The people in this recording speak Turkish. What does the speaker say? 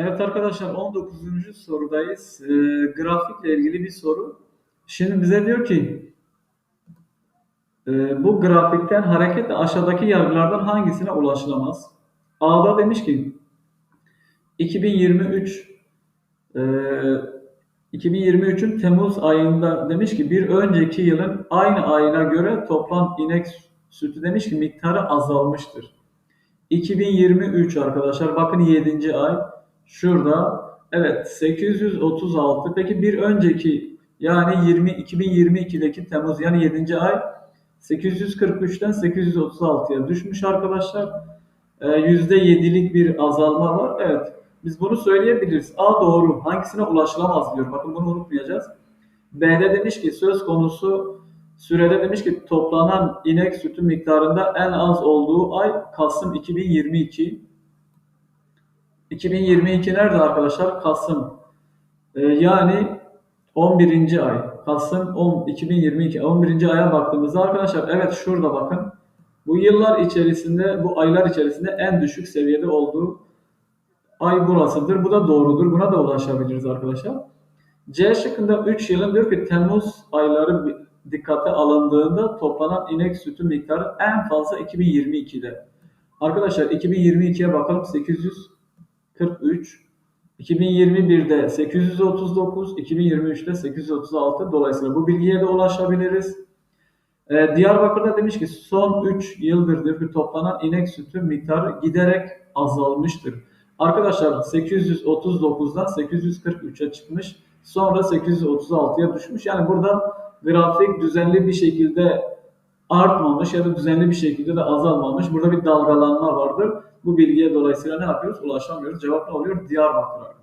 Evet arkadaşlar 19. sorudayız. Ee, grafikle ilgili bir soru. Şimdi bize diyor ki e, bu grafikten hareketle aşağıdaki yargılardan hangisine ulaşılamaz? A'da demiş ki 2023 e, 2023'ün Temmuz ayında demiş ki bir önceki yılın aynı ayına göre toplam inek sütü demiş ki miktarı azalmıştır. 2023 arkadaşlar bakın 7. ay şurada evet 836 peki bir önceki yani 20 2022'deki Temmuz yani 7. ay 843'ten 836'ya düşmüş arkadaşlar. Ee, %7'lik bir azalma var. Evet biz bunu söyleyebiliriz. A doğru. Hangisine ulaşılamaz diyor. Bakın bunu unutmayacağız. B'de demiş ki söz konusu sürede demiş ki toplanan inek sütü miktarında en az olduğu ay Kasım 2022. 2022 nerede arkadaşlar? Kasım. Ee, yani 11. ay. Kasım 10, 2022. 11. aya baktığımızda arkadaşlar evet şurada bakın. Bu yıllar içerisinde, bu aylar içerisinde en düşük seviyede olduğu ay burasıdır. Bu da doğrudur. Buna da ulaşabiliriz arkadaşlar. C şıkkında 3 yılın diyor ki Temmuz ayları dikkate alındığında toplanan inek sütü miktarı en fazla 2022'de. Arkadaşlar 2022'ye bakalım 843, 2021'de 839, 2023'te 836. Dolayısıyla bu bilgiye de ulaşabiliriz. Ee, Diyarbakır'da demiş ki son 3 yıldır ki toplanan inek sütü miktarı giderek azalmıştır. Arkadaşlar 839'dan 843'e çıkmış. Sonra 836'ya düşmüş. Yani burada grafik düzenli bir şekilde artmamış ya da düzenli bir şekilde de azalmamış. Burada bir dalgalanma vardır. Bu bilgiye dolayısıyla ne yapıyoruz? Ulaşamıyoruz. Cevap ne oluyor? Diyarbakır.